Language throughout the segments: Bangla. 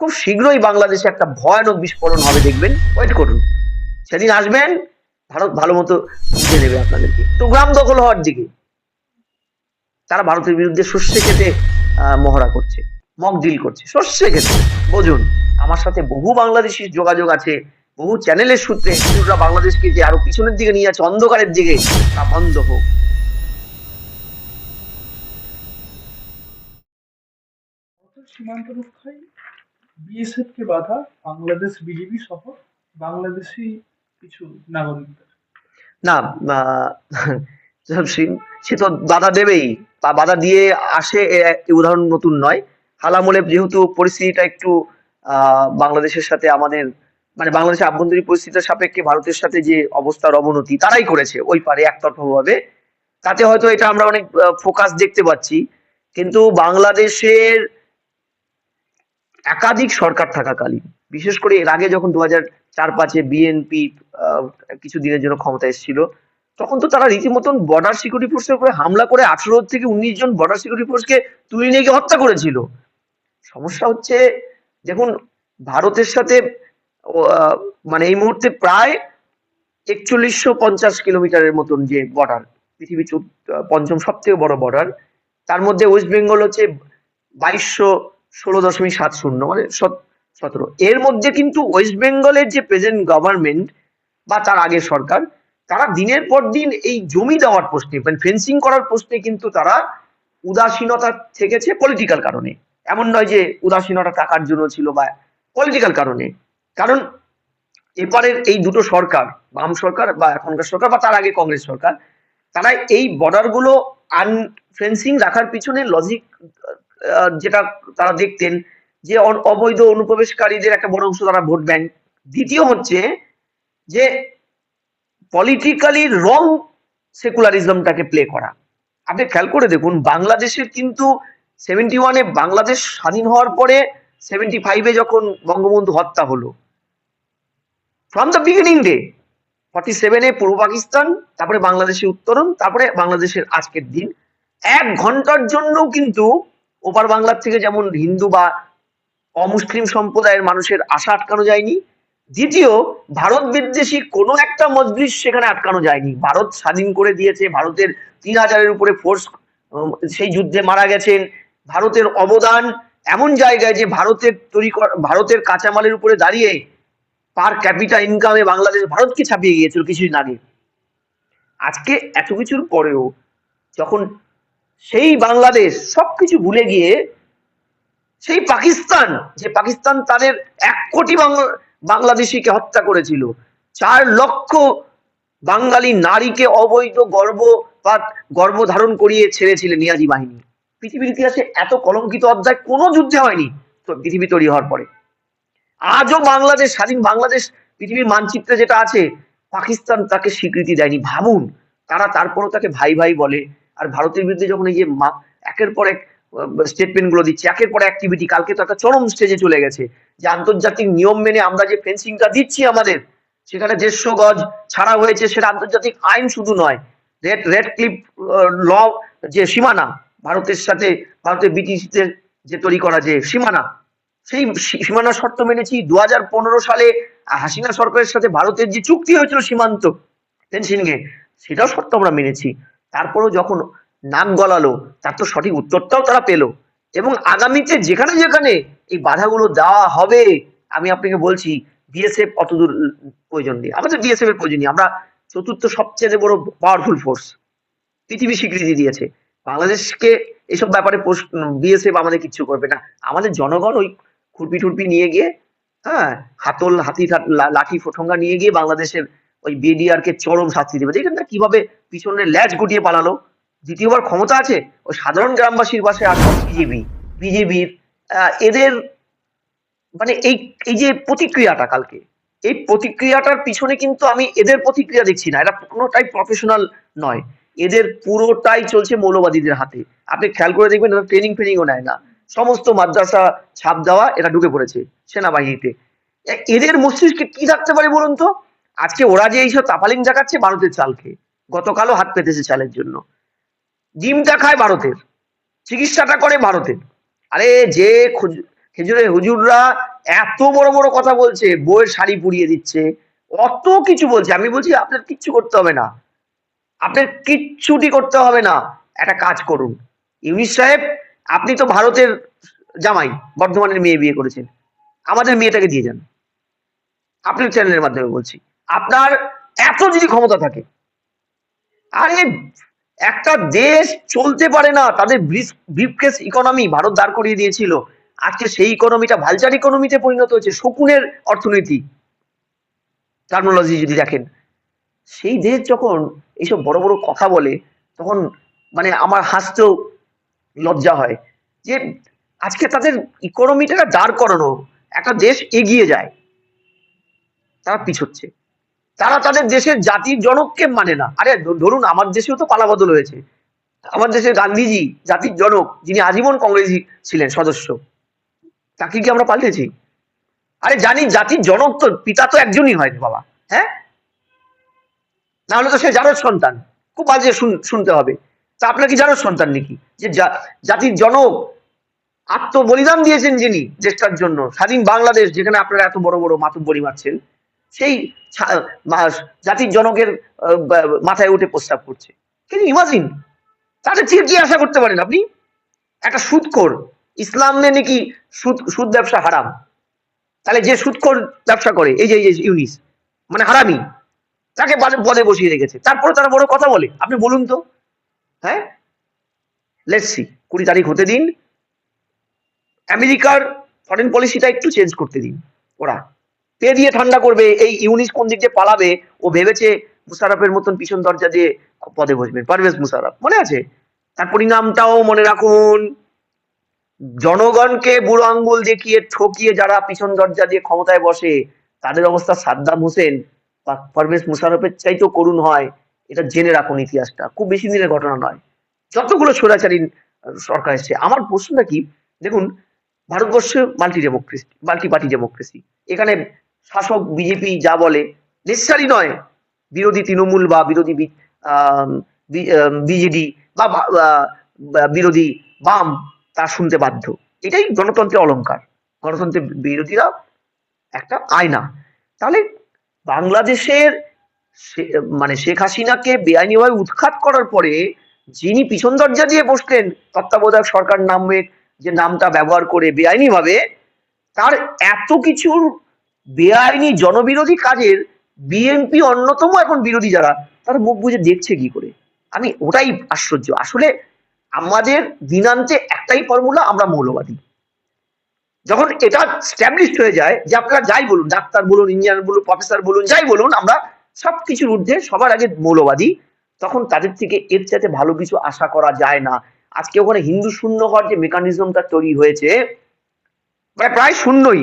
খুব শীঘ্রই বাংলাদেশে একটা ভয়ানক বিস্ফোরণ হবে, দেখবেন। ওয়েট করুন। সেদিন আসবেন, ভারত ভালো মতো বুঝে নেবে আপনাদেরকে। তো গ্রাম দখল হওয়ার দিকে তারা ভারতের বিরুদ্ধে শস্যে খেতে মহড়া করছে মক ডিল করছে। শস্যে খেতে, বুঝুন। আমার সাথে বহু বাংলাদেশি যোগাযোগ আছে, বহু চ্যানেলের সূত্রে হিন্দুরা বাংলাদেশকে যে আরও পিছনের দিকে নিয়ে যাচ্ছে, অন্ধকারের দিকে, তা বন্ধ হোক। সীমান্ত রক্ষায় বিএসএফ কে বাধা বাংলাদেশ বিজেপি সহ বাংলাদেশি কিছু নাগরিকদের। না সে- তো বাধা দেবেই। বা বাধা দিয়ে আসে উদাহরণ নতুন নয়। হালামলে যেহেতু পরিস্থিতিটা একটু বাংলাদেশের সাথে আমাদের মানে বাংলাদেশের আভ্যন্তরীণ পরিস্থিতির সাপেক্ষে ভারতের সাথে যে অবস্থার অবনতি, তারাই করেছে ওই পারে একতরফা ভাবে তাতে হয়তো এটা আমরা অনেক ফোকাস দেখতে পাচ্ছি। কিন্তু বাংলাদেশের একাধিক সরকার থাকাকালীন, বিশেষ করে এর আগে যখন দু হাজার চার পাঁচে বিএনপি কিছু দিনের জন্য ক্ষমতা এসেছিল, তখন তো তারা রীতিমতন বর্ডার সিকিউরিটি ফোর্সের উপরে হামলা করে আঠারো থেকে উনিশ জন বর্ডার সিকিউরিটি ফোর্সকে তুলে নিয়ে গিয়ে হত্যা করেছিল। সমস্যা হচ্ছে, দেখুন, ভারতের সাথে মানে এই মুহূর্তে প্রায় একচল্লিশশো পঞ্চাশ কিলোমিটারের মতন যে বর্ডার পৃথিবীর পঞ্চম সব থেকে বড় বর্ডার তার মধ্যে ওয়েস্ট বেঙ্গল হচ্ছে বাইশশো ষোলো দশমিক সাত শূন্য মানে সতেরো। এর মধ্যে কিন্তু ওয়েস্ট বেঙ্গলের যে প্রেজেন্ট গভর্নমেন্ট বা তার আগের সরকার, তারা দিনের পর দিন এই জমি দেওয়ার প্রশ্নে মানে ফেন্সিং করার প্রশ্নে কিন্তু তারা উদাসীনতা থেকেছে পলিটিক্যাল কারণে। এমন নয় যে উদাসীনতা টাকার জন্য ছিল বা পলিটিক্যাল কারণে। কারণ এপারের এই দুটো সরকার, বাম সরকার বা এখনকার সরকার বা তার আগে কংগ্রেস সরকার, তারা এই বর্ডারগুলো আনফেন্সিং রাখার পিছনে লজিক যেটা তারা দেখতেন যে অবৈধ অনুপ্রবেশকারীদের একটা বড় অংশ তারা ভোট ব্যাংক। দ্বিতীয় হচ্ছে যে পলিটিক্যালি রং সেকুলারিজমটাকে প্লে করা। আপনি খেয়াল করে দেখুন বাংলাদেশের কিন্তু সেভেন্টি ওয়ানে বাংলাদেশ স্বাধীন হওয়ার পরে সেভেন্টি ফাইভে যখন বঙ্গবন্ধু হত্যা হলো from the beginning day forty সেভেনে পূর্ব পাকিস্তান, তারপরে বাংলাদেশের উত্তরণ, তারপরে বাংলাদেশের আজকের দিন। এক ঘণ্টার জন্যও কিন্তু ওপার বাংলার থেকে যেমন হিন্দু বা অমুসলিম সম্প্রদায়ের মানুষের আশা আটকানো যায়নি, দ্বিতীয় ভারত বিদ্বেষী কোনো একটা মজলিস সেখানে আটকানো যায়নি। ভারত স্বাধীন করে দিয়েছে, ভারতের তিন হাজারের উপরে ফোর্স সেই যুদ্ধে মারা গেছেন। ভারতের অবদান এমন জায়গায় যে ভারতের তৈরি ভারতের কাঁচামালের উপরে দাঁড়িয়ে পার ক্যাপিটা ইনকামে বাংলাদেশ ভারতকে ছাপিয়ে গিয়েছিল কিছুদিন আগে? আজকে এত কিছুর পরেও যখন সেই বাংলাদেশ সবকিছু ভুলে গিয়ে সেই পাকিস্তান, যে পাকিস্তান তাদের এক কোটি বাংলাদেশিকে হত্যা করেছিল। চার লক্ষ বাঙালি নারীকে অবৈধ গর্ভপাত গর্ভধারণ করিয়ে ছেড়েছিল নিয়াজি বাহিনী। পৃথিবীর ইতিহাসে এত কলঙ্কিত অধ্যায় কোনো যুদ্ধে হয়নি পৃথিবী তৈরি হওয়ার পরে। আজও বাংলাদেশ, স্বাধীন বাংলাদেশ, পৃথিবীর মানচিত্রে যেটা আছে, পাকিস্তান তাকে স্বীকৃতি দেয়নি। ভাবুন, তারা তারপরও তাকে ভাই ভাই বলে আর ভারতের বিরুদ্ধে যখন এই যে একের পর এক স্টেটমেন্টগুলো দিচ্ছে, একের পর অ্যাক্টিভিটি কালকে তো একটা চরম স্টেজে চলে গেছে, যে আন্তর্জাতিক নিয়ম মেনে আমরা যে ফেন্সিংটা দিচ্ছি আমাদের, সেখানে দেড়শো গজ ছাড়া হয়েছে, সেটা আন্তর্জাতিক আইন শুধু নয়, রেড রেড ক্লিপ ল, যে সীমানা, ভারতের সাথে, ভারতের ব্রিটিশদের যে তৈরি করা যে সীমানা, সেই সীমানা শর্ত মেনেছি দু হাজার পনেরো সালে হাসিনা সরকারের সাথে ভারতের যে চুক্তি হয়েছিল সীমান্ত ফেন্সিং এ, সেটাও শর্ত আমরা মেনেছি। তারপরেও যখন নাক গলালো, তার তো সঠিক উত্তরটাও তারা পেল। এবং আগামীতে যেখানে যেখানে এই বাধাগুলো দেওয়া হবে, আমি আপনাকে বলছি বিএসএফ অতদূর প্রয়োজন নেই। আমাদের বিএসএফ এর প্রয়োজন নেই। আমরা চতুর্থ সবচেয়ে বড় পাওয়ারফুল ফোর্স পৃথিবী স্বীকৃতি দিয়েছে। বাংলাদেশকে এসব ব্যাপারে বিএসএফ আমাদের কিচ্ছু করবে না। আমাদের জনগণ ওই খুরপি টুরপি নিয়ে গিয়ে হ্যাঁ হাতল, হাতি লাঠি, ফোঠঙ্গা নিয়ে গিয়ে বাংলাদেশের ওই বিডিআর কে চরম শাস্তি দেবে। দেখেন না কীভাবে পিছনে ল্যাজ গুটিয়ে পালালো। দ্বিতীয়বার ক্ষমতা আছে, ওই সাধারণ গ্রামবাসীর পাশে আসো বিজেপি বিজেপির এদের মানে এই এই যে প্রতিক্রিয়াটা কালকে, এই প্রতিক্রিয়াটার পিছনে কিন্তু আমি এদের প্রতিক্রিয়া দেখছি না এটা কোনোটাই প্রফেশনাল নয়। এদের পুরোটাই চলছে মৌলবাদীদের হাতে। আপনি খেয়াল করে দেখবেন এরা ট্রেনিং ফ্রেনিংও নেয় না। সমস্ত মাদ্রাসা ছাপ দেওয়া এটা ঢুকে পড়েছে সেনাবাহিনীতে। এদের মস্তিষ্কে কি থাকতে পারে বলুন তো? আজকে ওরা যে এইসব তাপালিং জাগাচ্ছে ভারতের চাল খেয়ে গতকালও হাত পেতেছে চালের জন্য। ডিমটা খায় ভারতের, চিকিৎসাটা করে ভারতের। আরে যে খুজ- খেজুরে হুজুররা এত বড় বড় কথা বলছে, বইয়ের শাড়ি পুড়িয়ে দিচ্ছে, অত কিছু বলছে। আমি বলছি, আপনার কিচ্ছু করতে হবে না। আপনার কিচ্ছুটি করতে হবে না। একটা কাজ করুন। ইউনিস সাহেব, আপনি তো ভারতের জামাই, বর্ধমানের মেয়ে বিয়ে করেছেন। আমাদের মেয়েটাকে দিয়ে যান। আপনার চ্যানেলের মাধ্যমে বলছি। আপনার এত যদি ক্ষমতা থাকে আরে, একটা দেশ চলতে পারে না। তাদের ব্রিফকেস ইকোনমি ভারত দাঁড় করিয়ে দিয়েছিল। আজকে সেই ইকোনমিটা ভালচার ইকোনমিতে পরিণত হয়েছে, শকুনের অর্থনীতি। টার্মোলজি যদি দেখেন। সেই দেশ যখন এইসব বড় বড় কথা বলে, তখন মানে আমার হাসতেও লজ্জা হয় যে, আজকে তাদের ইকোনমিটা দাঁড় করানো, একটা দেশ এগিয়ে যায়। তারা পিছোচ্ছে। তারা তাদের দেশের জাতির জনককে মানে না। আরে ধরুন আমার দেশেও তো পালাবদল হয়েছে। আমার দেশের গান্ধীজি জাতির জনক, যিনি আজীবন কংগ্রেসী ছিলেন, সদস্য, তাকে কি আমরা পাল্টেছি? আরে, জানি জাতির জনক তো, পিতা তো একজনই হয়, বাবা। হ্যাঁ? না হলে তো সে জারজ সন্তান। খুব বাজে শুন- শুনতে হবে। তা আপনার কি জারজ সন্তান নাকি? যে জাতির জনক আত্মবলিদান দিয়েছেন যিনি দেশটার জন্য। স্বাধীন বাংলাদেশ, যেখানে আপনারা এত বড় বড় মাতুব্বরি মারছেন। সেই জাতির জনকের মাথায় উঠে প্রস্তাব করছে। কিন্তু ইমাজিন তাদের থেকে কি আশা করতে পারেন আপনি? একটা সুদখোর, ইসলামে নাকি সুদ সুদ ব্যবসা হারাম। তাহলে যে সুদখোর ব্যবসা করে, এই যে এই যে, ইউনিস মানে হারামি, তাকে পদে বসিয়ে রেখেছে। তারপরে তারা বড় কথা বলে। আপনি বলুন তো। হ্যাঁ? লেটসি কুড়ি তারিখ হতে দিন। আমেরিকার ফরেন পলিসিটা একটু চেঞ্জ করতে দিন, ওরা। পে দিয়ে ঠান্ডা করবে, এই ইউনিস কোন দিক দিয়ে পালাবে, ও ভেবেছে মুশারফের মতন পিছন দরজা দিয়ে পদে বসবেন পারভেজ মুশারফ, মনে আছে? তার পরিণামটাও মনে রাখুন। জনগণকে বুড়ো আঙ্গুল দেখিয়ে ঠকিয়ে যারা পিছন দরজা দিয়ে ক্ষমতায় বসে, তাদের অবস্থা সাদ্দাম হোসেন বা পারভেজ মুশারফের চাইতেও করুণ হয়, এটা জেনে রাখুন ইতিহাসটা। খুব বেশি দিনের ঘটনা নয়। যতগুলো স্বৈরাচারী সরকার এসছে, আমার প্রশ্নটা কি? দেখুন, ভারতবর্ষে multi democracy multi party democracy, এখানে শাসক বিজেপি যা বলে নেসেসারি নয় বিরোধী তৃণমূল বা বিরোধী বিজেডি বা বিরোধী বাম তা শুনতে বাধ্য। এটাই গণতন্ত্রের অলংকার। গণতন্ত্রের বিরোধীরা একটা আয়না। তাহলে বাংলাদেশের মানে শেখ হাসিনাকে বেআইনিভাবে উৎখাত করার পরে যিনি পিছন দরজা দিয়ে বসলেন, তত্ত্বাবধায়ক সরকার নামে যে নামটা ব্যবহার করে বেআইনিভাবে, তার এত কিছুর বেআইনি জনবিরোধী কাজের বিএনপি অন্যতম এখন বিরোধী যারা, তারা মুখ বুঝে দেখছে কি করে? আমি ওটাই আশ্চর্য। আসলে আমাদের দিনান্তে একটাই ফর্মুলা আমরা মৌলবাদী। যখন এটা স্ট্যাবলিশড হয়ে যায়, যে আপনারা যাই বলুন, ডাক্তার বলুন ইঞ্জিনিয়ার বলুন প্রফেসর বলুন, যাই বলুন, আমরা সবকিছুর ঊর্ধ্বে সবার আগে মৌলবাদী। তখন তাদের থেকে এর চাইতে ভালো কিছু আশা করা যায় না। আজকে ওখানে হিন্দু শূন্য হওয়ার যে মেকানিজমটা তৈরি হয়েছে প্রায় শূন্যই।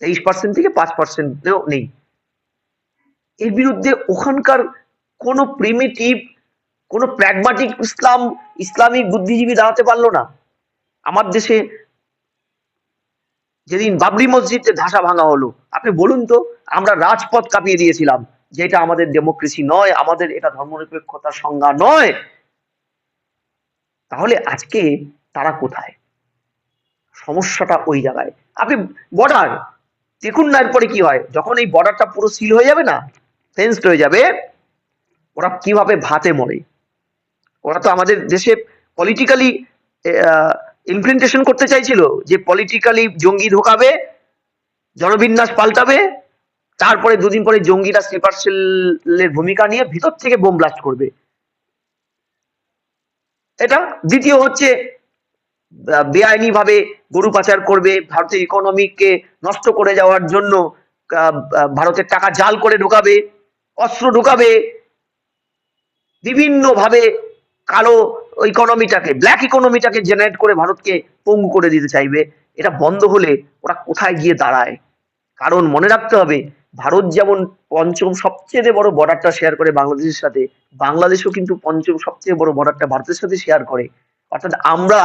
তেইশ পার্সেন্ট থেকে পাঁচ পার্সেন্টেও নেই। এর বিরুদ্ধে ওখানকার কোনো প্রিমিটিভ কোনো প্র্যাগমাটিক ইসলাম, ইসলামিক বুদ্ধিজীবী দাঁড়াতে পারল না। আমার দেশে যেদিন বাবরি মসজিদে ধাসা ভাঙা হলো, আপনি বলুন তো, আমরা রাজপথ কাঁপিয়ে দিয়েছিলাম যে এটা আমাদের ডেমোক্রেসি নয়, আমাদের এটা ধর্মনিরপেক্ষতার সংজ্ঞা নয়। তাহলে আজকে তারা কোথায়? সমস্যাটা ওই জায়গায়। আপনি বর্ডার না এরপরে কি হয়? যখন এই বর্ডারটা পুরো সিল হয়ে যাবে না ফেন্সড হয়ে যাবে, ওরা কীভাবে ভাতে মরে? ওরা তো আমাদের দেশে পলিটিক্যালি ইমপ্লিমেন্টেশন করতে চাইছিল যে পলিটিক্যালি জঙ্গি ঢোকাবে, জনবিন্যাস পাল্টাবে, তারপরে দুদিন পরে জঙ্গিরা স্লিপার সেলের ভূমিকা নিয়ে ভিতর থেকে বোম ব্লাস্ট করবে। এটা দ্বিতীয় হচ্ছে বেআইনি ভাবে গরু পাচার করবে, ভারতের ইকোনমিকে নষ্ট করে যাওয়ার জন্য ভারতের টাকা জাল করে ঢোকাবে, অস্ত্র ঢোকাবে বিভিন্ন ভাবে কালো ইকোনমিটাকে ব্ল্যাক ইকোনমিটাকে জেনারেট করে ভারতকে পঙ্গু করে দিতে চাইবে। এটা বন্ধ হলে ওরা কোথায় গিয়ে দাঁড়ায়? কারণ মনে রাখতে হবে, ভারত যেমন পঞ্চম সবচেয়ে বড় বর্ডারটা শেয়ার করে বাংলাদেশের সাথে, বাংলাদেশও কিন্তু পঞ্চম সবচেয়ে বড় বর্ডারটা ভারতের সাথে শেয়ার করে। অর্থাৎ আমরা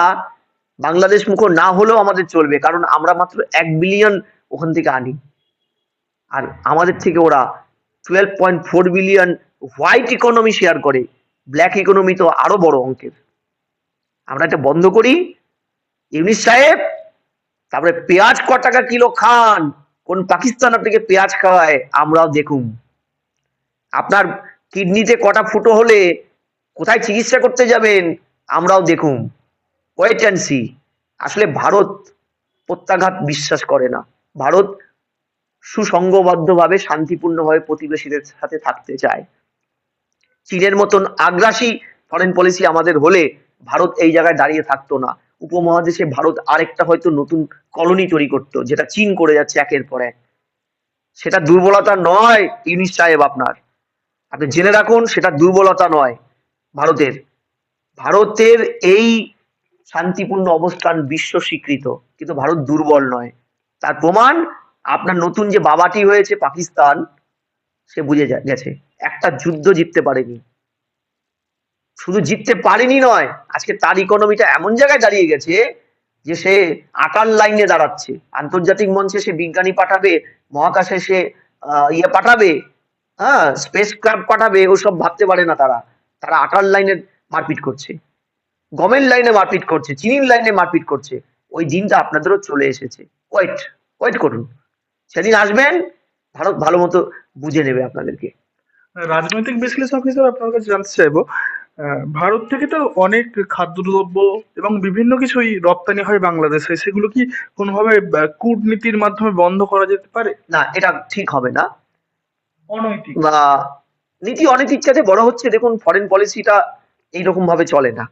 বাংলাদেশ মুখ না হলেও আমাদের চলবে, কারণ আমরা মাত্র এক বিলিয়ন ওখান থেকে আনি। আর আমাদের থেকে ওরা twelve point four billion white economy share করে ব্ল্যাক ইকোনমি তো আরও বড় অঙ্কের। আমরা এটা বন্ধ করি, ইউনিস সাহেব, তারপরে পেঁয়াজ ক টাকা কিলো খান, কোন পাকিস্তান আপনাকে পেঁয়াজ খাওয়ায়, আমরাও দেখুন। আপনার কিডনিতে কটা ফুটো হলে কোথায় চিকিৎসা করতে যাবেন, আমরাও দেখুন। ওয়েট অ্যান্ড সি আসলে ভারত প্রত্যাঘাত বিশ্বাস করে না। ভারত সুসংঘবদ্ধভাবে শান্তিপূর্ণভাবে প্রতিবেশীদের সাথে থাকতে চায়। চীনের মতন আগ্রাসী ফরেন পলিসি আমাদের হলে ভারত এই জায়গায় দাঁড়িয়ে থাকতো না। উপমহাদেশে ভারত আরেকটা হয়তো নতুন কলোনি তৈরি করতো, যেটা চীন করে যাচ্ছে একের পর এক। সেটা দুর্বলতা নয়, ইউনিস সাহেব আপনার। আপনি জেনে রাখুন, সেটা দুর্বলতা নয় ভারতের। ভারতের এই শান্তিপূর্ণ অবস্থান বিশ্ব স্বীকৃত, কিন্তু ভারত দুর্বল নয়। তার প্রমাণ, আপনার নতুন যে বাবাটি হয়েছে পাকিস্তান, সে বুঝে গেছে। একটা যুদ্ধ জিততে পারেনি। শুধু জিততে পারেনি নয়, আজকে তার ইকোনমিটা এমন জায়গায় দাঁড়িয়ে গেছে যে সে আকার লাইনে দাঁড়াচ্ছে। আন্তর্জাতিক মঞ্চে সে বিজ্ঞানী পাঠাবে, মহাকাশে সে ইয়ে পাঠাবে হ্যাঁ স্পেস ক্রাফট পাঠাবে, ওসব ভাবতে পারে না তারা। তারা আকার লাইনে মারপিট করছে। গমের লাইনে মারপিট করছে চিনির লাইনে মারপিট করছে ওই দিনটা আপনাদেরও চলে এসেছে। ওয়েট ওয়েট করুন। সেদিন আসবেন ভারত ভালো মতো বুঝে নেবে আপনাদেরকে। রাজনৈতিক বিশ্লেষক হিসেবে আপনার কাছে জানতে চাইব ভারত থেকে তো অনেক খাদ্যদ্রব্য এবং বিভিন্ন কিছুই রপ্তানি হয় বাংলাদেশে। সেগুলো কি কোনোভাবে কূটনীতির মাধ্যমে বন্ধ করা যেতে পারে? না এটা ঠিক হবে না। অনৈতিক। বা নীতি অনীতির চাইতে বড় হচ্ছে দেখুন ফরেন পলিসিটা এইরকম ভাবে চলে না।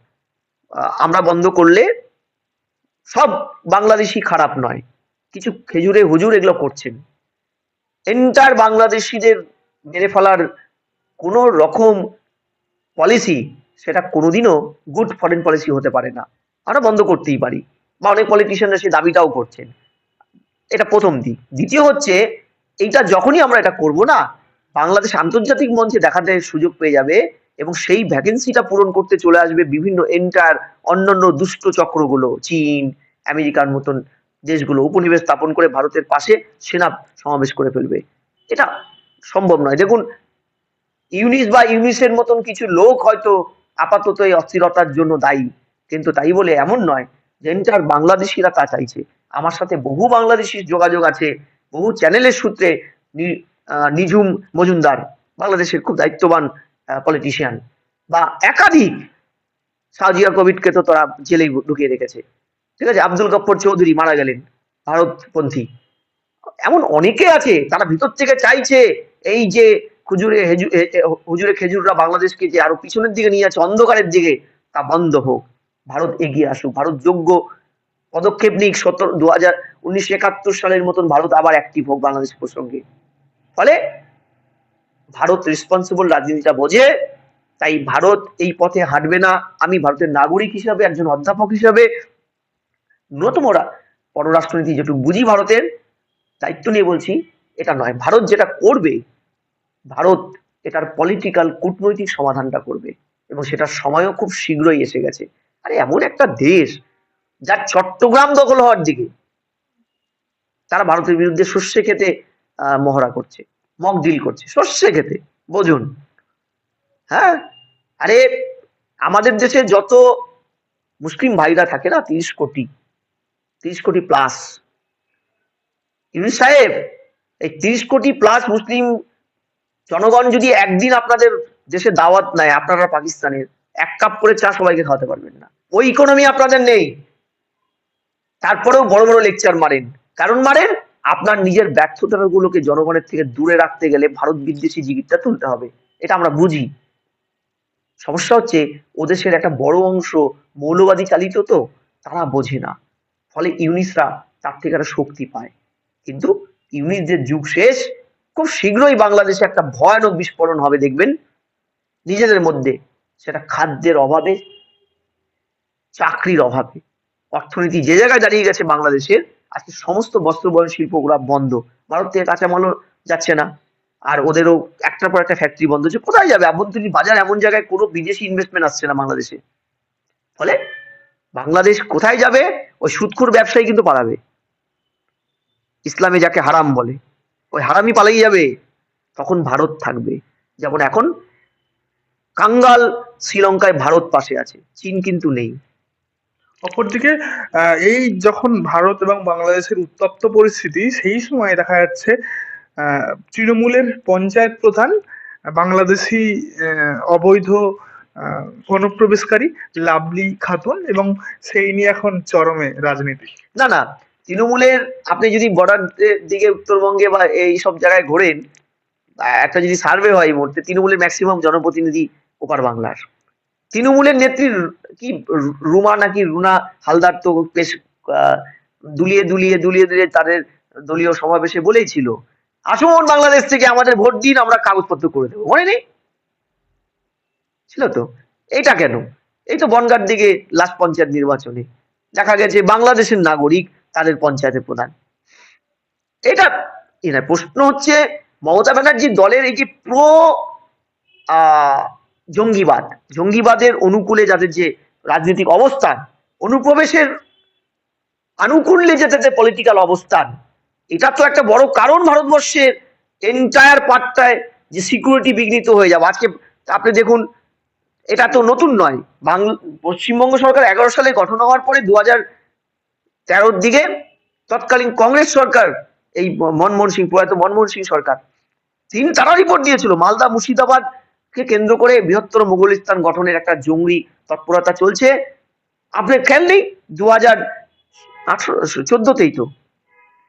আমরা বন্ধ করলে সব বাংলাদেশি খারাপ নয়। কিছু খেজুরে হুজুর এগুলো করছেন। এন্টার বাংলাদেশিদের মেরে ফেলার কোন রকম পলিসি সেটা কোনোদিনও গুড ফরেন পলিসি হতে পারে না। আমরা বন্ধ করতেই পারি। বা অনেক পলিটিশিয়ানরা সেই দাবিটাও করছেন। এটা প্রথম দিক। দ্বিতীয় হচ্ছে, এইটা যখনই আমরা এটা করব না, বাংলাদেশ আন্তর্জাতিক মঞ্চে দেখাতে সুযোগ পেয়ে যাবে এবং সেই ভ্যাকেন্সিটা পূরণ করতে চলে আসবে বিভিন্ন এন্টার অন্যান্য দুষ্ট চক্রগুলো, চীন, আমেরিকার মতন দেশগুলো উপনিবেশ স্থাপন করে ভারতের পাশে সেনা সমাবেশ করে ফেলবে। এটা সম্ভব নয়। দেখুন, ইউনিস বা ইউনিসের মতন কিছু লোক হয়তো আপাতত এই অস্থিরতার জন্য দায়ী, কিন্তু তাই বলে এমন নয় যে এন্টার বাংলাদেশিরা তা চাইছে। আমার সাথে বহু বাংলাদেশির যোগাযোগ আছে, বহু চ্যানেলের সূত্রে নিঝুম মজুমদার, বাংলাদেশের খুব দায়িত্ববান পলিটিশিয়ান বা একাধিক সাজিয়া কোভিডকে তো তারা জেলেই ঢুকিয়ে রেখেছে। ঠিক আছে, আব্দুল গফর চৌধুরী মারা গেলেন ভারতপন্থী। এমন অনেকে আছে, তারা ভিতর থেকে চাইছে এই যে খুজুরে হুজুরে খেজুররা বাংলাদেশকে যে আরও পিছনের দিকে নিয়ে যাচ্ছে, অন্ধকারের দিকে, তা বন্ধ হোক। ভারত এগিয়ে আসুক। ভারত যোগ্য পদক্ষেপ নিক সতেরো দু হাজার উনিশশো একাত্তর সালের মতন ভারত আবার অ্যাক্টিভ হোক বাংলাদেশ প্রসঙ্গে। ফলে ভারত রেসপন্সিবল রাজনীতিটা বোঝে, তাই ভারত এই পথে হাঁটবে না। আমি ভারতের নাগরিক হিসাবে, একজন অধ্যাপক হিসাবে, ন্যূনতম রা- পররাষ্ট্রনীতি যেটুকু বুঝি ভারতের, দায়িত্ব নিয়ে বলছি, এটা নয়। ভারত যেটা করবে, ভারত এটার পলিটিক্যাল কূটনৈতিক সমাধানটা করবে। এবং সেটার সময়ও খুব শীঘ্রই এসে গেছে। আরে এমন একটা দেশ, যার চট্টগ্রাম দখল হওয়ার দিকে, তারা ভারতের বিরুদ্ধে শস্যে খেতে মহড়া করছে। মক ডিল করছে। শস্যে খেতে, বোঝুন। হ্যাঁ? আরে, আমাদের দেশে যত মুসলিম ভাইরা থাকে না, তিরিশ কোটি তিরিশ কোটি প্লাস ইউনুস সাহেব, এই তিরিশ কোটি প্লাস মুসলিম জনগণ যদি একদিন আপনাদের দেশে দাওয়াত নেয়, আপনারা পাকিস্তানের, এক কাপ করে চা সবাইকে খাওয়াতে পারবেন না। ওই ইকোনমি আপনাদের নেই। তারপরেও বড় বড় লেকচার মারেন। কারণ মারেন? আপনার নিজের ব্যর্থতা গুলোকে জনগণের থেকে দূরে রাখতে গেলে ভারত বিদ্বেষী জিগিরটা তুলতে হবে। এটা আমরা বুঝি। সমস্যা হচ্ছে, ওদেশের একটা বড় অংশ মৌলবাদী চালিত তো, তারা বোঝে না। ফলে ইউনিসরা তার থেকে একটা শক্তি পায়। কিন্তু ইউনিসদের যুগ শেষ, খুব শীঘ্রই বাংলাদেশে একটা ভয়ানক বিস্ফোরণ হবে, দেখবেন। নিজেদের মধ্যে সেটা খাদ্যের অভাবে, চাকরির অভাবে। অর্থনীতি যে জায়গায় দাঁড়িয়ে গেছে বাংলাদেশের আজকে সমস্ত বস্ত্র বয়ন শিল্পগুলো বন্ধ। ভারত থেকে কাঁচামালও যাচ্ছে না। আর ওদেরও একটার পর একটা ফ্যাক্টরি বন্ধ হচ্ছে। কোথায় যাবে? আভ্যন্তরীণ বাজার এমন জায়গায় কোনো বিদেশি ইনভেস্টমেন্ট আসছে না বাংলাদেশে। ফলে বাংলাদেশ কোথায় যাবে? ওই সুদখোর ব্যবসায়ী কিন্তু পালাবে। ইসলামে যাকে হারাম বলে। ওই হারামই পালিয়ে যাবে। তখন ভারত থাকবে। যেমন এখন কাঙ্গাল শ্রীলঙ্কায় ভারত পাশে আছে। চীন কিন্তু নেই। অপরদিকে এই যখন ভারত এবং বাংলাদেশের উত্তপ্ত পরিস্থিতি, সেই সময় দেখা যাচ্ছে তৃণমূলের পঞ্চায়েত প্রধান বাংলাদেশি অবৈধ অনুপ্রবেশকারী লাভলি খাতুন এবং সেই নিয়ে এখন চরমে রাজনীতি। না না, তৃণমূলের আপনি যদি বর্ডার দিকে উত্তরবঙ্গে বা এই সব জায়গায় ঘোরেন একটা যদি সার্ভে হয় এই মুহূর্তে, তৃণমূলের ম্যাক্সিমাম জনপ্রতিনিধি ওপার বাংলার। তৃণমূলের নেত্রী কি রুমা নাকি রুনা হালদার তো বেশ দুলিয়ে দুলিয়ে দুলিয়ে দুলিয়ে তাদের দলীয় সমাবেশে বলেই ছিল। আসুন বাংলাদেশ থেকে আমাদের ভোট দিন আমরা কাগজপত্র করে দেবো। মনে নেই? ছিল তো। এইটা কেন? এই তো বনগার দিকে লাস্ট পঞ্চায়েত নির্বাচনে। দেখা গেছে বাংলাদেশের নাগরিক তাদের পঞ্চায়েতের প্রধান। এটা প্রশ্ন হচ্ছে মমতা ব্যানার্জির দলের এই যে প্রো আহ, জঙ্গিবাদ। জঙ্গিবাদের অনুকূলে যাদের যে রাজনৈতিক অবস্থান, অনুপ্রবেশের আনুকূল্যে যে তাদের পলিটিক্যাল অবস্থান, এটা তো একটা বড় কারণ ভারতবর্ষের এন্টায়ার পার্টটায় যে সিকিউরিটি বিঘ্নিত হয়ে যাবে। আজকে আপনি দেখুন, এটা তো নতুন নয়। বাংলা পশ্চিমবঙ্গ সরকার এগারো সালে গঠন হওয়ার পরে দু হাজার তেরোর দিকে তৎকালীন কংগ্রেস সরকার, এই মনমোহন সিং, প্রয়াত মনমোহন সিং সরকার, তিনি তারা রিপোর্ট দিয়েছিল। মালদা, মুর্শিদাবাদ কে কেন্দ্র করে বৃহত্তর মোগলিস্তান গঠনের একটা জঙ্গি তৎপরতা চলছে। আপনার খেয়াল নেই দু হাজার আঠারো, চোদ্দতেই তো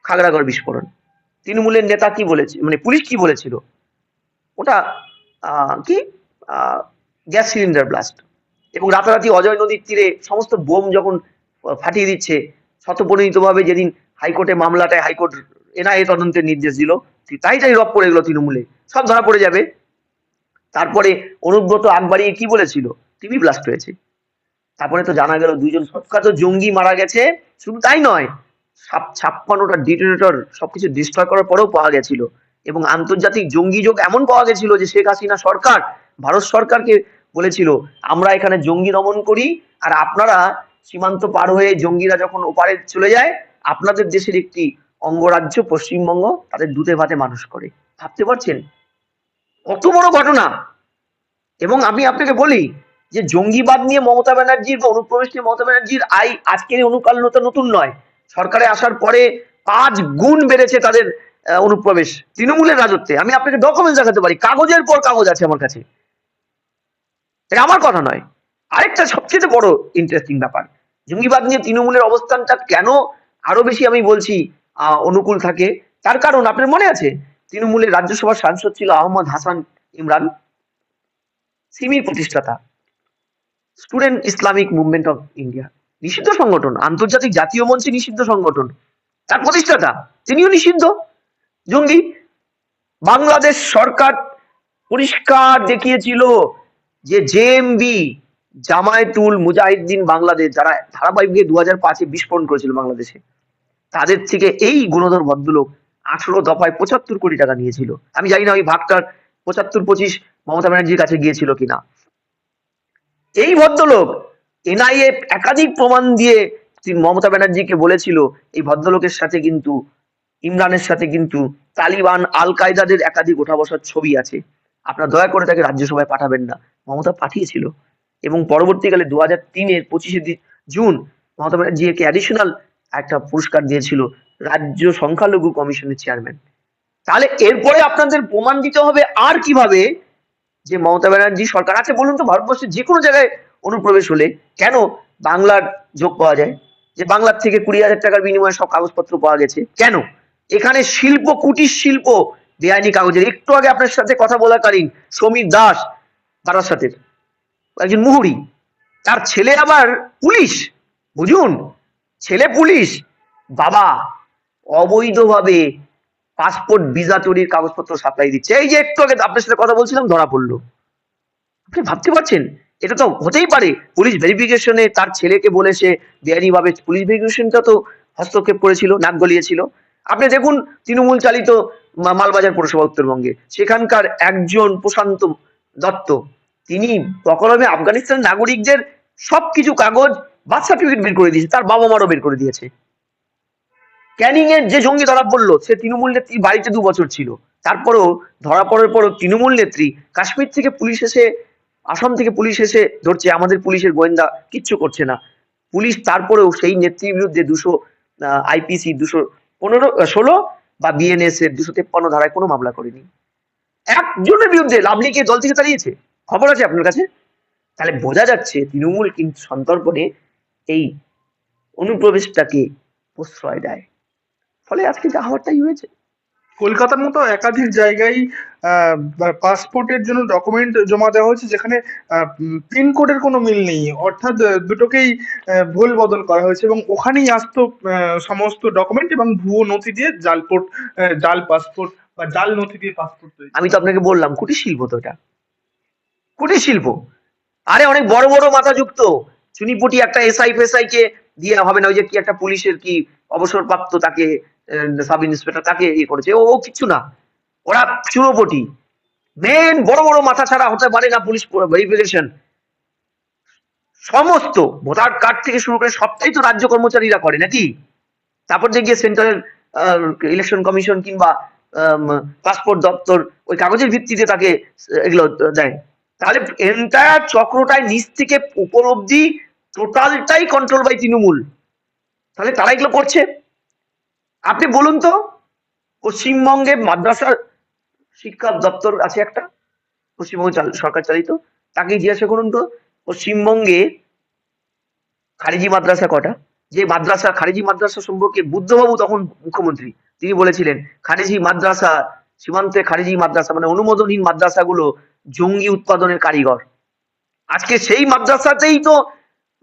খাগড়াগড় বিস্ফোরণ। তৃণমূলের নেতা কি বলেছে মানে পুলিশ কি বলেছিল? ওটা কি? Gas cylinder blast. এবং রাতারাতি অজয় নদীর তীরে সমস্ত বোম যখন ফাটিয়ে দিচ্ছে শতপরিণিতভাবে যেদিন হাইকোর্টে মামলাটায় হাইকোর্ট এনআইএ তদন্তের নির্দেশ দিল তাই তাই রপ পড়ে গেল তৃণমূলে। সব ধরা পড়ে যাবে। তারপরে অনুব্রত আগ বাড়িয়ে কি বলেছিল? টিভি ব্লাস্ট হয়েছে। তারপরে তো জানা গেল দুইজন প্রখ্যাত জঙ্গি মারা গেছে। শুধু তাই নয় ছাপ- ছাপ্পান্নটা ডিটোনেটর সবকিছু ডিস্ট্রয় করার পরেও পাওয়া গেছিল। এবং আন্তর্জাতিক জঙ্গি যোগ এমন পাওয়া গেছিল যে শেখ হাসিনা সরকার, ভারত সরকারকে বলেছিল, আমরা এখানে জঙ্গি দমন করি আর আপনারা সীমান্ত পার হয়ে জঙ্গিরা যখন ওপারে চলে যায়, আপনাদের দেশের একটি অঙ্গরাজ্য পশ্চিমবঙ্গ তাদের দুধে ভাতে মানুষ করে। ভাবতে পারছেন? কত বড় ঘটনা। এবং আমি আপনাকে বলি যে জঙ্গিবাদ নিয়ে মমতা ব্যানার্জির বা অনুপ্রবেশ নিয়ে মমতা ব্যানার্জির আই আজকের অনুকালনতা নতুন নয়। সরকারে আসার পরে পাঁচ গুণ বেড়েছে তাদের অনুপ্রবেশ তৃণমূলের রাজত্বে। আমি আপনাকে ডকুমেন্টস দেখাতে পারি। কাগজের পর কাগজ আছে আমার কাছে। এটা আমার কথা নয়। আরেকটা সবচেয়ে বড় ইন্টারেস্টিং ব্যাপার। জঙ্গিবাদ নিয়ে তৃণমূলের অবস্থানটা কেন আরও বেশি আমি বলছি অনুকূল থাকে? তার কারণ আপনার মনে আছে? তৃণমূলের রাজ্যসভার সাংসদ ছিল আহমদ হাসান ইমরান, সিমির প্রতিষ্ঠাতা, Student Islamic Movement of India, নিষিদ্ধ সংগঠন, আন্তর্জাতিক জাতীয় মঞ্চে নিষিদ্ধ সংগঠন, তার প্রতিষ্ঠাতা, তিনিও নিষিদ্ধ। জঙ্গি, বাংলাদেশ সরকার পরিষ্কার দেখিয়েছিল যে জেএমবি জামায়াতুল মুজাহিদ্দিন বাংলাদেশ, যারা ধারাবাহিকভাবে দু হাজার পাঁচে বিস্ফোরণ করেছিল বাংলাদেশে, তাদের থেকে এই গুণধর ভদ্রলোক আঠারো দফায় পঁচাত্তর কোটি টাকা নিয়েছিল। আমি জানি না ওই ভাগটার পঁচাত্তর, পঁচিশ মমতা ব্যানার্জির কাছে গিয়েছিল কিনা। এই ভদ্রলোক এনআইএ একাধিক প্রমাণ দিয়ে মমতা ব্যানার্জিকে বলেছিল, এই ভদ্রলোকের সাথে কিন্তু, ইমরানের সাথে কিন্তু তালিবান আল কায়দাদের একাধিক ওঠা বসার ছবি আছে। আপনার দয়া করে তাকে রাজ্যসভায় পাঠাবেন না। মমতা পাঠিয়েছিল। এবং পরবর্তীকালে দু হাজার তিনের পঁচিশে জুন মমতা ব্যানার্জি একে অ্যাডিশনাল একটা পুরস্কার দিয়েছিল। রাজ্য সংখ্যালঘু কমিশনের চেয়ারম্যান তাহলে এরপরে আপনাদের প্রমাণ দিতে হবে আর কীভাবে যে মমতা ব্যানার্জি সরকার আছে, বলুন তো, ভারতবর্ষের যে কোনো জায়গায় অনুপ্রবেশ হলে কেন বাংলার যোগ পাওয়া যায়? যে বাংলার থেকে কুড়ি হাজার টাকার বিনিময়ে সব কাগজপত্র পাওয়া গেছে। কেন? এখানে শিল্প, কুটির শিল্প বেআইনি কাগজের। একটু আগে আপনার সাথে কথা বলাকালীন সমীর দাস বারাসাতের একজন মুহুরি। তার ছেলে আবার পুলিশ, বুঝুন? ছেলে পুলিশ। বাবা অবৈধভাবে পাসপোর্ট ভিসা তৈরির কাগজপত্র সাপ্লাই দিচ্ছে। এই যে একটু আগে আপনার সাথে কথা বলছিলাম, ধরা পড়ল। আপনি ভাবতে পারছেন? এটা তো হতেই পারে। পুলিশ ভেরিফিকেশনে তার ছেলেকে বলে সে বেআইনি ভাবে পুলিশ ভেরিফিকেশনটা তো হস্তক্ষেপ করেছিল, নাক গলিয়েছিল। আপনি দেখুন, তৃণমূল চালিত মালবাজার পৌরসভা উত্তরবঙ্গে। সেখানকার একজন প্রশান্ত দত্ত, তিনি প্রকরমে আফগানিস্তানের নাগরিকদের সবকিছু কাগজ বার্থ সার্টিফিকেট বের করে দিয়েছে, তার বাবা মারও বের করে দিয়েছে। ক্যানিং এর যে জঙ্গি ধরা পড়ল সে তৃণমূল নেত্রী বাড়িতে দু বছর ছিল। তারপরেও ধরা পড়ার পরও তৃণমূল নেত্রী কাশ্মীর থেকে পুলিশ এসে, আসাম থেকে পুলিশ এসে ধরছে, আমাদের পুলিশের গোয়েন্দা কিচ্ছু করছে না। পুলিশ তারপরেও সেই নেত্রীর বিরুদ্ধে দুশো আইপিসি দুশো পনেরো ষোলো বা বিএনএস এর দুশো তেপ্পান্ন ধারায় কোনো মামলা করেনি। একজনের বিরুদ্ধে লাভলিকে দল থেকে তাড়িয়েছে খবর আছে আপনার কাছে? তাহলে বোঝা যাচ্ছে তৃণমূল কিন্তু সন্তর্পণে এই অনুপ্রবেশটাকে প্রশ্রয় দেয়। ফলে আজকে যা হওয়ার তাই হয়েছে। কলকাতার মতো একাধিক জায়গায় পাসপোর্টের জন্য ডকুমেন্ট জমা দেওয়া হয়েছে যেখানে পিনকোডের কোনো মিল নেই। অর্থাৎ দুটোকেই ভুল বদল করা হয়েছে এবং ওখানেই আসতো সমস্ত ডকুমেন্ট এবং ভুয়ো নথি দিয়ে জালপোর্ট জাল পাসপোর্ট বা জাল নথি দিয়ে পাসপোর্ট তৈরি। আমি তো আপনাকে বললাম কুটির শিল্প তো এটা। কুটির শিল্প? আরে অনেক বড় বড় মাথা যুক্ত চুনিপুটি একটা এসআই ফেসআই কে দিয়ে হবে না ওই যে কি একটা পুলিশের কি অবসরপ্রাপ্ত তাকে সাব ইন্সপেক্টর তাকে ইয়ে করেছে। ও কিচ্ছু না। ওরা চুনোপটি মেন বড় বড় মাথা ছাড়া হতে পারে না পুলিশ ভেরিফিকেশন সমস্ত ভোটার কার্ড থেকে শুরু করে সবটাই তো রাজ্য কর্মচারীরা করে, নাকি? তারপর গিয়ে সেন্ট্রাল ইলেকশন কমিশন কিংবা পাসপোর্ট দপ্তর ওই কাগজের ভিত্তিতে তাকে এগুলো দেয়। তাহলে এন্টায়ার চক্রটাই নিচ থেকে উপর অব্দি টোটালটাই কন্ট্রোল বাই তৃণমূল। তাহলে তারা এগুলো করছে? আপনি বলুন তো, পশ্চিমবঙ্গে মাদ্রাসা শিক্ষা দপ্তর আছে একটা? পশ্চিমবঙ্গ সরকার চালিত? তাকে জিজ্ঞাসা করুন তো, পশ্চিমবঙ্গে খারিজি মাদ্রাসা কটা? যে মাদ্রাসা, খারিজি মাদ্রাসা সম্পর্কে বুদ্ধবাবু তখন মুখ্যমন্ত্রী। তিনি বলেছিলেন, খারিজি মাদ্রাসা, সীমান্তে খারিজি মাদ্রাসা মানে অনুমোদনহীন মাদ্রাসাগুলো জঙ্গি উৎপাদনের কারিগর। আজকে সেই মাদ্রাসাতেই তো,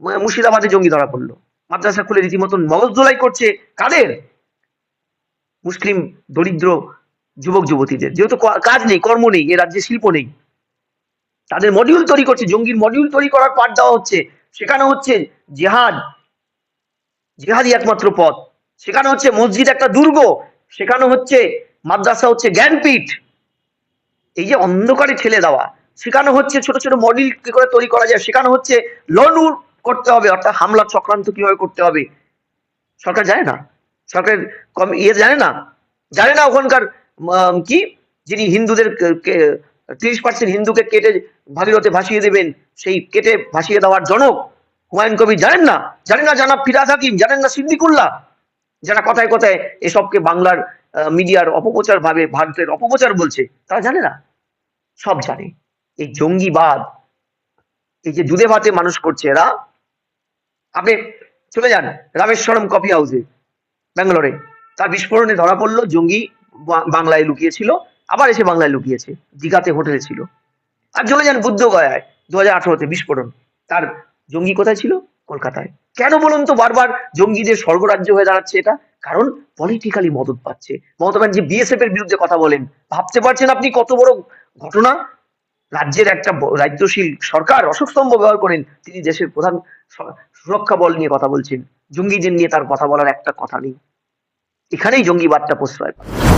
মুর্শিদাবাদে জঙ্গি ধরা পড়ল। মাদ্রাসা খুলে রীতিমতন মগজ ধোলাই করছে কাদের? মুসলিম, দরিদ্র যুবক, যুবতীদের। যেহেতু কাজ নেই, কর্ম নেই, এ রাজ্যে শিল্প নেই। তাদের মডিউল তৈরি করছে, জঙ্গির মডিউল তৈরি করার পাঠ দেওয়া হচ্ছে। সেখানে হচ্ছে জেহাদ, জেহাদি একমাত্র পথ। সেখানে হচ্ছে মসজিদ একটা দুর্গ। সেখানে হচ্ছে মাদ্রাসা হচ্ছে জ্ঞানপীঠ। এই যে অন্ধকারে ঠেলে দেওয়া। সেখানে হচ্ছে ছোট ছোট মডিউল কি করে তৈরি করা যায়? সেখানে হচ্ছে লনুর করতে হবে। অর্থাৎ হামলার চক্রান্ত কীভাবে করতে হবে? সরকার জানে না? সরকার কম ইয়ে জানে না? জানে না ওখানকার কি? যিনি হিন্দুদের তিরিশ পার্সেন্ট হিন্দুকে কেটে ভাগীরথে ভাসিয়ে দেবেন, সেই কেটে ভাসিয়ে দেওয়ার জনক হুমায়ুন কবির জানেন না? জানেন না জানা ফিরাজ হাকিম, জানেন না সিদ্দিকুল্লাহ? যারা কথায় কথায় এসবকে বাংলার মিডিয়ার অপপ্রচার ভাবে ভারতের অপপ্রচার বলছে, তারা জানে না? সব জানে। এই জঙ্গিবাদ, এই যে দুধে ভাতে মানুষ করছে, এরা? আপনি চলে যান, রামেশ্বরম কফি হাউসে। ব্যাঙ্গালোরে। তার বিস্ফোরণে ধরা পড়ল, জঙ্গি বাংলায় লুকিয়েছিল, আবার এসে বাংলায় লুকিয়েছে, দীঘাতে হোটেলে ছিল। আর চলে যান বুদ্ধ গয়ায় দু হাজার আঠারোতে বিস্ফোরণ। তার জঙ্গি কোথায় ছিল? কলকাতায়। কেন বলুন তো বারবার জঙ্গিদের স্বর্গরাজ্য হয়ে দাঁড়াচ্ছে এটা? কারণ পলিটিক্যালি মদত পাচ্ছে। মমতা ব্যানার্জি বিএসএফ এর বিরুদ্ধে কথা বলেন। ভাবতে পারছেন আপনি কত বড় ঘটনা? রাজ্যের একটা রাজ্যশীল সরকার অশোক স্তম্ভ ব্যবহার করেন। তিনি দেশের প্রধান সুরক্ষা বল নিয়ে কথা বলছেন। জঙ্গিদের নিয়ে তার কথা বলার একটা কথা নেই। এখানেই জঙ্গিবাদটা প্রশ্রয় পায়।